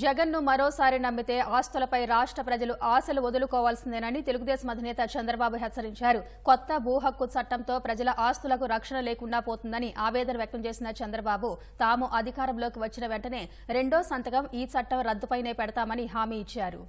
జగన్ను మరోసారి నమ్మితే ఆస్తులపై రాష్ట్ర ప్రజలు ఆశలు వదులుకోవాల్సిందేనని తెలుగుదేశం అధినేత చంద్రబాబు హెచ్చరించారు. కొత్త భూ హక్కు చట్టంతో ప్రజల ఆస్తులకు రక్షణ లేకుండా పోతుందని ఆవేదన వ్యక్తం చేసిన చంద్రబాబు తాము అధికారంలోకి వచ్చిన వెంటనే రెండో సంతకం ఈ చట్టం రద్దుపైనే పెడతామని హామీ ఇచ్చారు.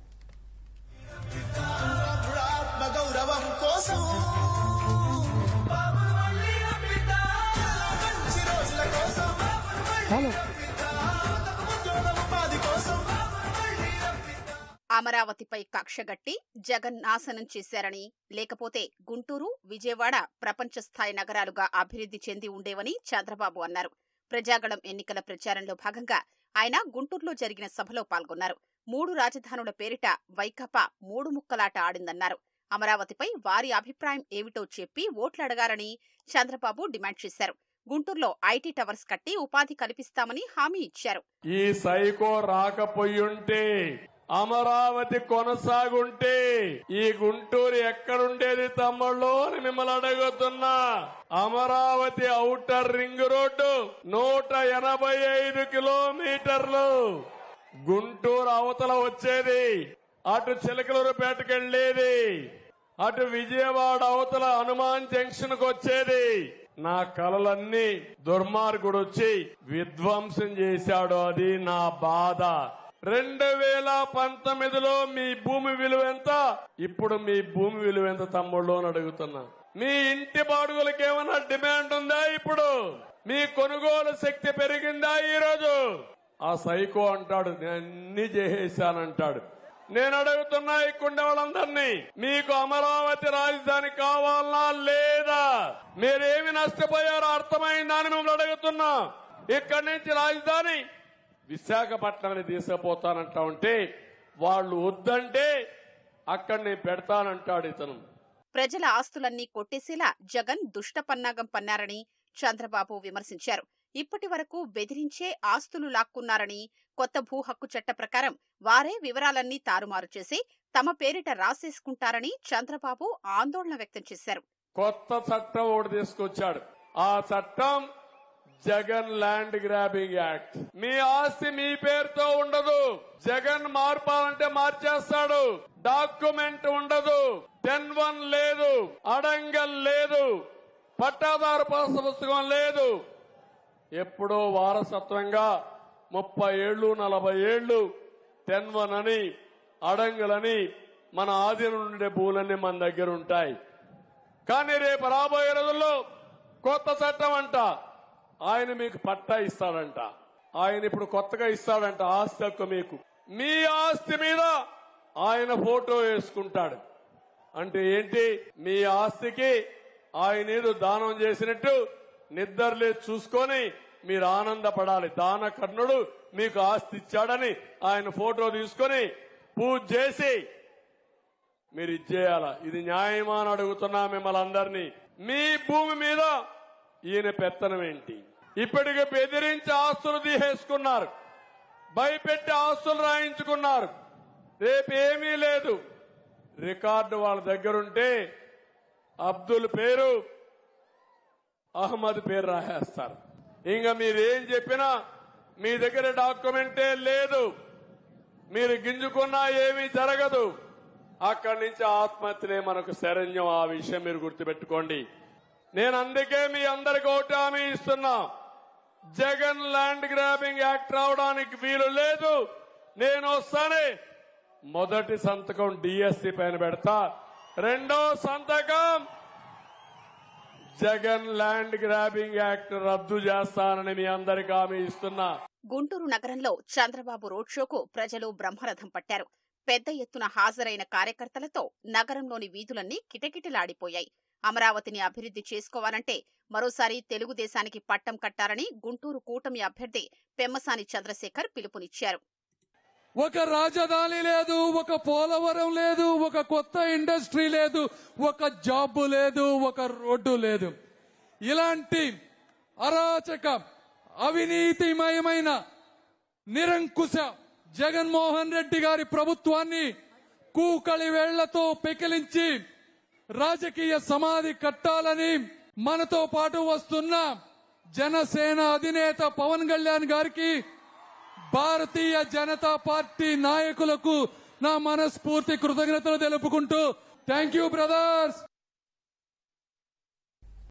అమరావతిపై కక్షగట్టి జగన్ నాశనం చేశారని లేకపోతే గుంటూరు విజయవాడ ప్రపంచ స్థాయి నగరాలుగా అభివృద్ధి చెంది ఉండేవని చంద్రబాబు అన్నారు. ప్రజాగళం ఎన్నికల ప్రచారంలో భాగంగా ఆయన గుంటూరులో జరిగిన సభలో పాల్గొన్నారు. మూడు రాజధానుల పేరిట వైకాపా మూడు ముక్కలాట ఆడిందన్నారు. అమరావతిపై వారి అభిప్రాయం ఏమిటో చెప్పి ఓట్లడగారని చంద్రబాబు డిమాండ్ చేశారు. గుంటూరులో ఐటీ టవర్స్ కట్టి ఉపాధి కల్పిస్తామని హామీ ఇచ్చారు. ఈ సైకో రాకపోయుంటే అమరావతి కొనసాగుంటే ఈ గుంటూరు ఎక్కడుండేది తమ్ముళ్ళు అని మిమ్మల్ని అడుగుతున్నా. అమరావతి ఔటర్ రింగ్ రోడ్డు నూట ఎనభై ఐదు కిలోమీటర్లు. గుంటూరు అవతల వచ్చేది అటు చిలకలూరుపేటకెళ్ళేది అటు విజయవాడ అవతల హనుమాన్ జంక్షన్కు వచ్చేది. నా కలలన్నీ దుర్మార్గుడు వచ్చి విధ్వంసం చేశాడు. అది నా బాధ. రెండు వేల పంతొమ్మిదిలో మీ భూమి విలువ ఎంత? ఇప్పుడు మీ భూమి విలువ ఎంత తమ్ముళ్ళు అని అడుగుతున్నా. మీ ఇంటి బాడుగులకి ఏమైనా డిమాండ్ ఉందా ఇప్పుడు? మీ కొనుగోలు శక్తి పెరిగిందా ఈ రోజు ఆ సైకో అంటాడు నేను అన్ని చేసేసానంటాడు నేను అడుగుతున్నా ఇక్కడ వాళ్ళందరినీ మీకు అమరావతి రాజధాని కావాలా లేదా? మీరేమి నష్టపోయారో అర్థమైందా అని మిమ్మల్ని అడుగుతున్నా. ఇక్కడి నుంచి రాజధాని విశాఖపట్నాన్ని తీసుకుపోతానంటా ఉంటే వాళ్ళు వద్దంటే అక్కడ నేను పెడతానంటాడు ఇతను. ప్రజల ఆస్తులన్నీ కొట్టేసేలా జగన్ దుష్ట పన్నాగం పన్నారని చంద్రబాబు విమర్శించారు. ఇప్పటి వరకు బెదిరించే ఆస్తులు లాక్కున్నారని కొత్త భూ హక్కు చట్ట ప్రకారం వారే వివరాలన్నీ తారుమారు చేసి తమ పేరిట రాసేసుకుంటారని చంద్రబాబు ఆందోళన వ్యక్తం చేశారు. కొత్త చట్టం ఒకటి తీసుకొచ్చాడు. ఆ చట్టం జగన్ ల్యాండ్ గ్రాబింగ్ యాక్ట్. మీ ఆస్తి మీ పేరుతో ఉండదు. జగన్ మార్పాలంటే మార్చేస్తాడు. డాక్యుమెంట్ ఉండదు. టెన్ వన్ లేదు. అడంగల్ లేదు. పట్టాదారు పాస పుస్తకం లేదు. ఎప్పుడో వారసత్వంగా ముప్పై ఏళ్ళు నలభై ఏళ్ళు టెన్ వన్ అని అడంగులని మన ఆధీనం ఉండే భూలన్నీ మన దగ్గర ఉంటాయి. కానీ రేపు రాబోయే రోజుల్లో కొత్త చట్టం అంట. ఆయన మీకు పట్టా ఇస్తాడంట. ఆయన ఇప్పుడు కొత్తగా ఇస్తాడంట ఆస్తి హక్కు మీకు. మీ ఆస్తి మీద ఆయన ఫోటో వేసుకుంటాడు. అంటే ఏంటి? మీ ఆస్తికి ఆయన ఏదో దానం చేసినట్టు నిద్రలే చూసుకొని మీరు ఆనందపడాలి. దాన కర్ణుడు మీకు ఆస్తి ఇచ్చాడని ఆయన ఫోటో తీసుకొని పూజ చేసి మీరు ఇచ్చేయాల ఇది న్యాయమా అని అడుగుతున్నా మిమ్మల్ని అందరినీ. మీ భూమి మీద ఈయన పెత్తనం ఏంటి? ఇప్పటికి బెదిరించి ఆస్తులు తీసేసుకున్నారు. భయపెట్టి ఆస్తులు రాయించుకున్నారు. రేపు ఏమీ లేదు. రికార్డు వాళ్ళ దగ్గరుంటే అబ్దుల్ పేరు అహ్మద్ పేరు రాసేస్తారు. ఇంకా మీరేం చెప్పినా మీ దగ్గర డాక్యుమెంటే లేదు. మీరు గింజుకున్నా ఏమీ జరగదు. అక్కడి నుంచి ఆత్మహత్యలే మనకు శరణ్యం. ఆ విషయం మీరు గుర్తుపెట్టుకోండి. నేను అందుకే మీ అందరికి ఒకటి హామీ ఇస్తున్నా. జగన్ ల్యాండ్ గ్రాబింగ్ యాక్ట్ రావడానికి వీలు లేదు. నేను వస్తానే. మొదటి సంతకం డిఎస్సి పైన పెడతా. రెండో సంతకం జగన్ ల్యాండ్ గ్రాబింగ్ యాక్ట్ రద్దు చేస్తానని మీ అందరికి హామీ ఇస్తున్నా. గుంటూరు నగరంలో చంద్రబాబు రోడ్ షోకు ప్రజలు బ్రహ్మరథం పట్టారు. పెద్ద ఎత్తున హాజరైన కార్యకర్తలతో నగరంలోని వీధులన్నీ కిటకిటలాడిపోయాయి. అమరావతిని అభివృద్ధి చేసుకోవాలంటే మరోసారి తెలుగుదేశానికి పట్టం కట్టాలని గుంటూరు కూటమి అభ్యర్థి పెమ్మసాని చంద్రశేఖర్ పిలుపునిచ్చారు. ఒక రాజధాని లేదు ఒక పోలవరం లేదు ఒక కొత్త ఇండస్ట్రీ లేదు ఒక జాబ్ లేదు ఒక రోడ్డు లేదు. ఇలాంటి అరాచక అవినీతిమయమైన నిరంకుశ జగన్మోహన్ రెడ్డి గారి ప్రభుత్వాన్ని కూకలి వేళ్ళతో పెకిలించి రాజకీయ సమాధి కట్టాలని మనతో పాటు వస్తున్న జనసేన అధినేత పవన్ కళ్యాణ్ గారికి భారతీయ జనతా పార్టీ నాయకులకు నా మనస్ఫూర్తి కృతజ్ఞతలు తెలుపుకుంటూ థ్యాంక్ యూ బ్రదర్స్!